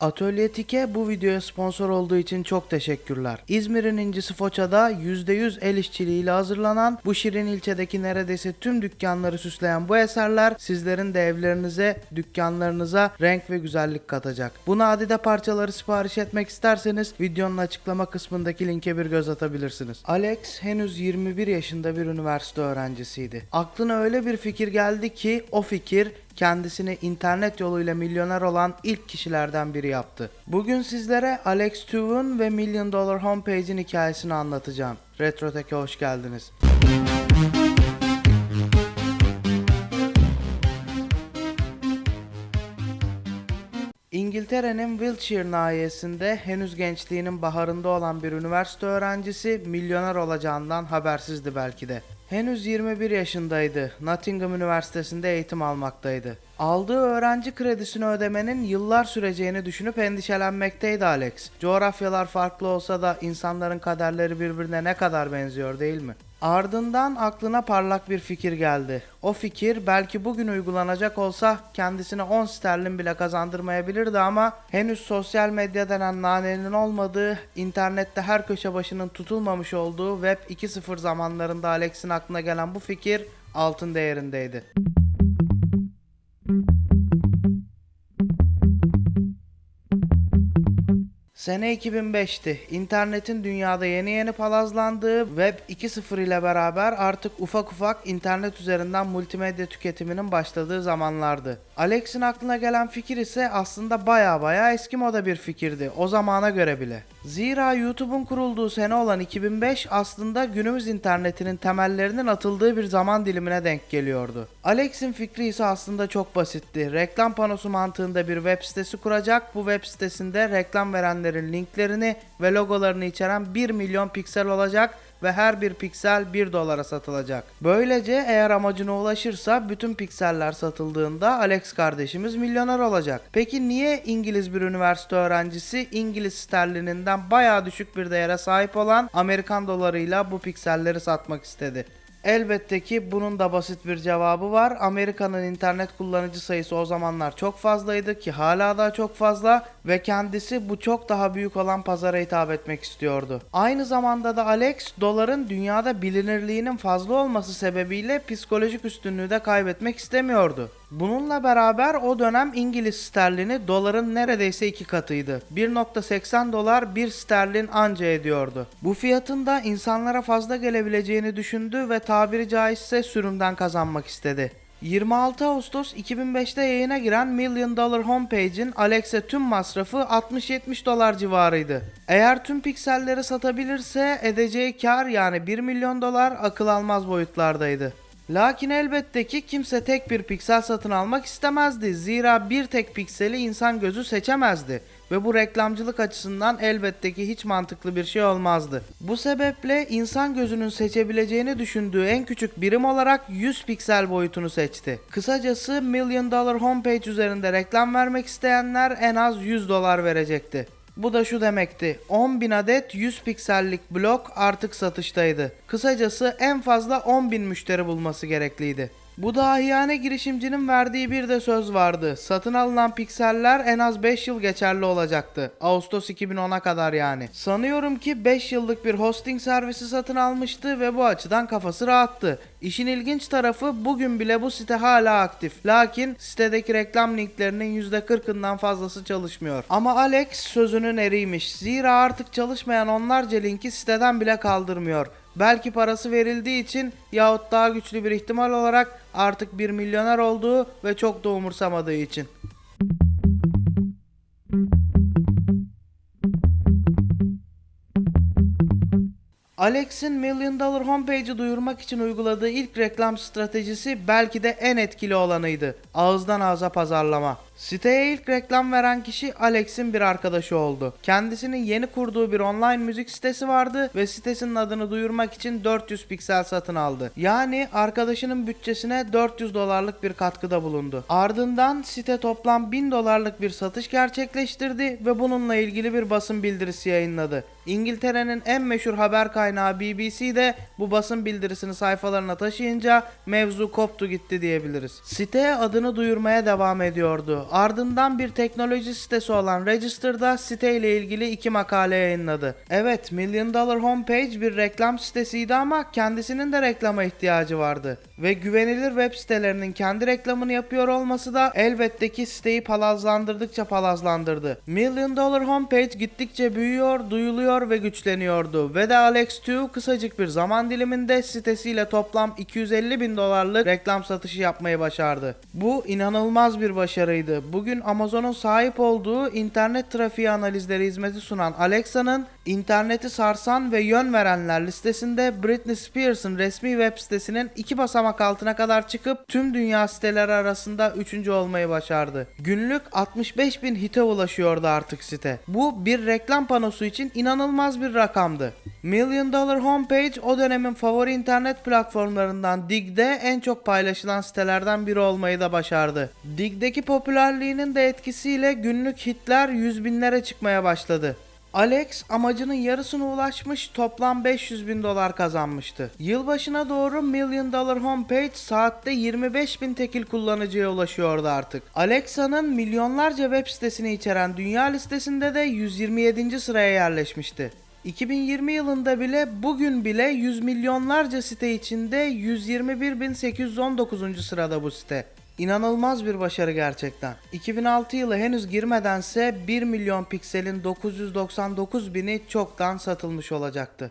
Atölye Tike bu videoya sponsor olduğu için çok teşekkürler. İzmir'in incisi Foça'da %100 el işçiliğiyle hazırlanan bu şirin ilçedeki neredeyse tüm dükkanları süsleyen bu eserler sizlerin de evlerinize, dükkanlarınıza renk ve güzellik katacak. Bu nadide parçaları sipariş etmek isterseniz videonun açıklama kısmındaki linke bir göz atabilirsiniz. Alex henüz 21 yaşında bir üniversite öğrencisiydi. Aklına öyle bir fikir geldi ki o fikir kendisini internet yoluyla milyoner olan ilk kişilerden biri yaptı. Bugün sizlere Alex Tuve'un ve Million Dollar Homepage'in hikayesini anlatacağım. RetroTech'e hoş geldiniz. İngiltere'nin Wiltshire nahiyesinde henüz gençliğinin baharında olan bir üniversite öğrencisi milyoner olacağından habersizdi belki de. Henüz 21 yaşındaydı. Nottingham Üniversitesi'nde eğitim almaktaydı. Aldığı öğrenci kredisini ödemenin yıllar süreceğini düşünüp endişelenmekteydi Alex. Coğrafyalar farklı olsa da insanların kaderleri birbirine ne kadar benziyor değil mi? Ardından aklına parlak bir fikir geldi. O fikir belki bugün uygulanacak olsa kendisine 10 sterlin bile kazandırmayabilirdi ama henüz sosyal medya denen nanenin olmadığı, internette her köşe başının tutulmamış olduğu Web 2.0 zamanlarında Alex'in aklına gelen bu fikir altın değerindeydi. Sene 2005'ti. İnternetin dünyada yeni yeni palazlandığı Web 2.0 ile beraber artık ufak ufak internet üzerinden multimedya tüketiminin başladığı zamanlardı. Alex'in aklına gelen fikir ise aslında baya baya eski moda bir fikirdi. O zamana göre bile. Zira YouTube'un kurulduğu sene olan 2005 aslında günümüz internetinin temellerinin atıldığı bir zaman dilimine denk geliyordu. Alex'in fikri ise aslında çok basitti. Reklam panosu mantığında bir web sitesi kuracak. Bu web sitesinde reklam verenlerin linklerini ve logolarını içeren 1 milyon piksel olacak ve her bir piksel 1 dolara satılacak. Böylece eğer amacına ulaşırsa bütün pikseller satıldığında Alex kardeşimiz milyoner olacak. Peki niye İngiliz bir üniversite öğrencisi İngiliz sterlininden bayağı düşük bir değere sahip olan Amerikan dolarıyla bu pikselleri satmak istedi? Elbette ki bunun da basit bir cevabı var. Amerika'nın internet kullanıcı sayısı o zamanlar çok fazlaydı ki hala da çok fazla ve kendisi bu çok daha büyük olan pazara hitap etmek istiyordu. Aynı zamanda da Alex doların dünyada bilinirliğinin fazla olması sebebiyle psikolojik üstünlüğü de kaybetmek istemiyordu. Bununla beraber o dönem İngiliz sterlini doların neredeyse iki katıydı. 1.80 dolar 1 sterlin anca ediyordu. Bu fiyatın da insanlara fazla gelebileceğini düşündü ve tabiri caizse sürümden kazanmak istedi. 26 Ağustos 2005'te yayına giren Million Dollar Homepage'in Alex'e tüm masrafı 60-70 dolar civarıydı. Eğer tüm pikselleri satabilirse edeceği kar yani 1 milyon dolar akıl almaz boyutlardaydı. Lakin elbette ki kimse tek bir piksel satın almak istemezdi. Zira bir tek pikseli insan gözü seçemezdi ve bu reklamcılık açısından elbette ki hiç mantıklı bir şey olmazdı. Bu sebeple insan gözünün seçebileceğini düşündüğü en küçük birim olarak 100 piksel boyutunu seçti. Kısacası Million Dollar Homepage üzerinde reklam vermek isteyenler en az 100 dolar verecekti. Bu da şu demekti. 10.000 adet 100 piksellik blok artık satıştaydı. Kısacası en fazla 10.000 müşteri bulması gerekliydi. Bu dahiyane girişimcinin verdiği bir de söz vardı. Satın alınan pikseller en az 5 yıl geçerli olacaktı. Ağustos 2010'a kadar yani. Sanıyorum ki 5 yıllık bir hosting servisi satın almıştı ve bu açıdan kafası rahattı. İşin ilginç tarafı bugün bile bu site hala aktif. Lakin sitedeki reklam linklerinin %40'ından fazlası çalışmıyor. Ama Alex sözünün eriymiş. Zira artık çalışmayan onlarca linki siteden bile kaldırmıyor. Belki parası verildiği için yahut daha güçlü bir ihtimal olarak artık bir milyoner olduğu ve çok da umursamadığı için. Alex'in Million Dollar Homepage'i duyurmak için uyguladığı ilk reklam stratejisi belki de en etkili olanıydı. Ağızdan ağza pazarlama. Siteye ilk reklam veren kişi Alex'in bir arkadaşı oldu. Kendisinin yeni kurduğu bir online müzik sitesi vardı ve sitesinin adını duyurmak için 400 piksel satın aldı. Yani arkadaşının bütçesine 400 dolarlık bir katkıda bulundu. Ardından site toplam 1000 dolarlık bir satış gerçekleştirdi ve bununla ilgili bir basın bildirisi yayınladı. İngiltere'nin en meşhur haber kaynağı BBC de bu basın bildirisini sayfalarına taşıyınca mevzu koptu gitti diyebiliriz. Siteye adını duyurmaya devam ediyordu. Ardından bir teknoloji sitesi olan Register'da siteyle ilgili iki makale yayınladı. Evet, Million Dollar Homepage bir reklam sitesiydi ama kendisinin de reklama ihtiyacı vardı. Ve güvenilir web sitelerinin kendi reklamını yapıyor olması da elbette ki siteyi palazlandırdıkça palazlandırdı. Million Dollar Homepage gittikçe büyüyor, duyuluyor ve güçleniyordu. Ve de Alex Tew kısacık bir zaman diliminde sitesiyle toplam 250 bin dolarlık reklam satışı yapmayı başardı. Bu inanılmaz bir başarıydı. Bugün Amazon'un sahip olduğu internet trafiği analizleri hizmeti sunan Alexa'nın interneti sarsan ve yön verenler listesinde Britney Spears'ın resmi web sitesinin iki basamak altına kadar çıkıp tüm dünya siteleri arasında üçüncü olmayı başardı. Günlük 65 bin hite ulaşıyordu artık site. Bu bir reklam panosu için inanılmaz bir rakamdı. Million Dollar Homepage o dönemin favori internet platformlarından Dig'de en çok paylaşılan sitelerden biri olmayı da başardı. Dig'deki popülerliğinin de etkisiyle günlük hitler yüz binlere çıkmaya başladı. Alex amacının yarısına ulaşmış toplam 500 bin dolar kazanmıştı. Yılbaşına doğru Million Dollar Homepage saatte 25 bin tekil kullanıcıya ulaşıyordu artık. Alexa'nın milyonlarca web sitesini içeren dünya listesinde de 127. sıraya yerleşmişti. 2020 yılında bile bugün bile 100 milyonlarca site içinde 121.819. sırada bu site. İnanılmaz bir başarı gerçekten. 2006 yılı henüz girmedense 1 milyon pikselin 999 bini çoktan satılmış olacaktı.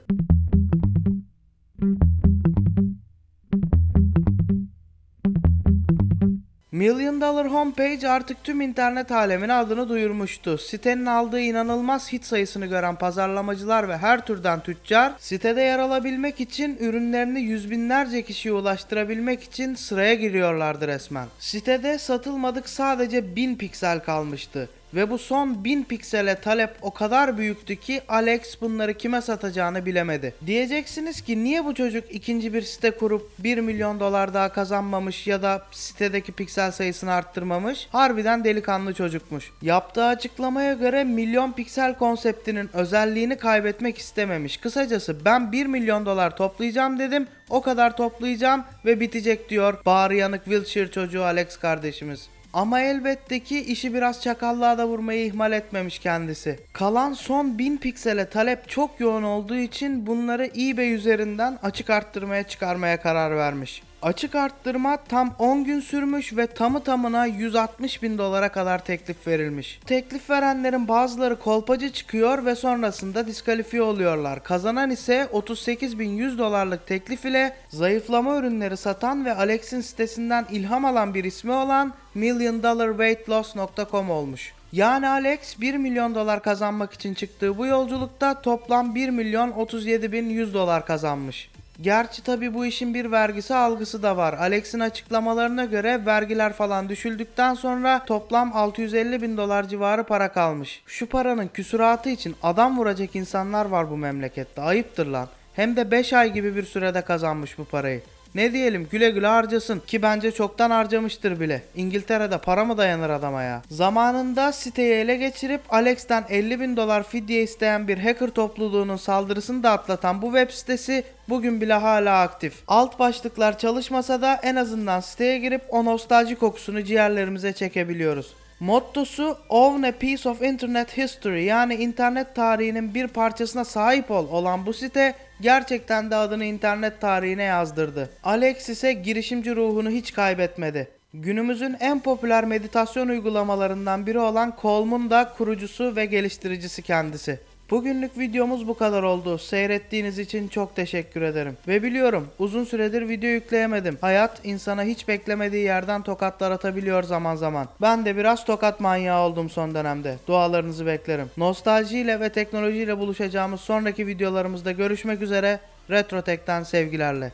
Million Dollar Homepage artık tüm internet alemine adını duyurmuştu. Sitenin aldığı inanılmaz hit sayısını gören pazarlamacılar ve her türden tüccar sitede yer alabilmek için ürünlerini yüz binlerce kişiye ulaştırabilmek için sıraya giriyorlardı resmen. Sitede satılmadık sadece 1000 piksel kalmıştı. Ve bu son 1000 piksele talep o kadar büyüktü ki Alex bunları kime satacağını bilemedi. Diyeceksiniz ki niye bu çocuk ikinci bir site kurup 1 milyon dolar daha kazanmamış ya da sitedeki piksel sayısını arttırmamış? Harbiden delikanlı çocukmuş. Yaptığı açıklamaya göre milyon piksel konseptinin özelliğini kaybetmek istememiş. Kısacası ben 1 milyon dolar toplayacağım dedim. O kadar toplayacağım ve bitecek diyor bağrı yanık Wiltshire çocuğu Alex kardeşimiz. Ama elbette ki işi biraz çakallığa da vurmayı ihmal etmemiş kendisi. Kalan son 1000 piksele talep çok yoğun olduğu için bunları eBay üzerinden açık arttırmaya çıkarmaya karar vermiş. Açık arttırma tam 10 gün sürmüş ve tamı tamına 160 bin dolara kadar teklif verilmiş. Teklif verenlerin bazıları kolpacı çıkıyor ve sonrasında diskalifiye oluyorlar. Kazanan ise 38.100 dolarlık teklif ile zayıflama ürünleri satan ve Alex'in sitesinden ilham alan bir ismi olan milliondollarweightloss.com olmuş. Yani Alex 1 milyon dolar kazanmak için çıktığı bu yolculukta toplam 1 milyon 37 bin 100 dolar kazanmış. Gerçi tabi bu işin bir vergisi algısı da var. Alex'in açıklamalarına göre vergiler falan düşüldükten sonra toplam 650 bin dolar civarı para kalmış. Şu paranın küsuratı için adam vuracak insanlar var bu memlekette. Ayıptır lan. Hem de 5 ay gibi bir sürede kazanmış bu parayı. Ne diyelim güle güle harcasın ki bence çoktan harcamıştır bile. İngiltere'de para mı dayanır adama ya? Zamanında siteyi ele geçirip Alex'ten 50 bin dolar fidye isteyen bir hacker topluluğunun saldırısını da atlatan bu web sitesi bugün bile hala aktif. Alt başlıklar çalışmasa da en azından siteye girip o nostalji kokusunu ciğerlerimize çekebiliyoruz. Mottosu Own a Piece of Internet History yani internet tarihinin bir parçasına sahip ol olan bu site gerçekten de adını internet tarihine yazdırdı. Alex ise girişimci ruhunu hiç kaybetmedi. Günümüzün en popüler meditasyon uygulamalarından biri olan Calm'un da kurucusu ve geliştiricisi kendisi. Bugünlük videomuz bu kadar oldu. Seyrettiğiniz için çok teşekkür ederim. Ve biliyorum uzun süredir video yükleyemedim. Hayat insana hiç beklemediği yerden tokatlar atabiliyor zaman zaman. Ben de biraz tokat manyağı oldum son dönemde. Dualarınızı beklerim. Nostaljiyle ve teknolojiyle buluşacağımız sonraki videolarımızda görüşmek üzere. Retrotek'ten sevgilerle.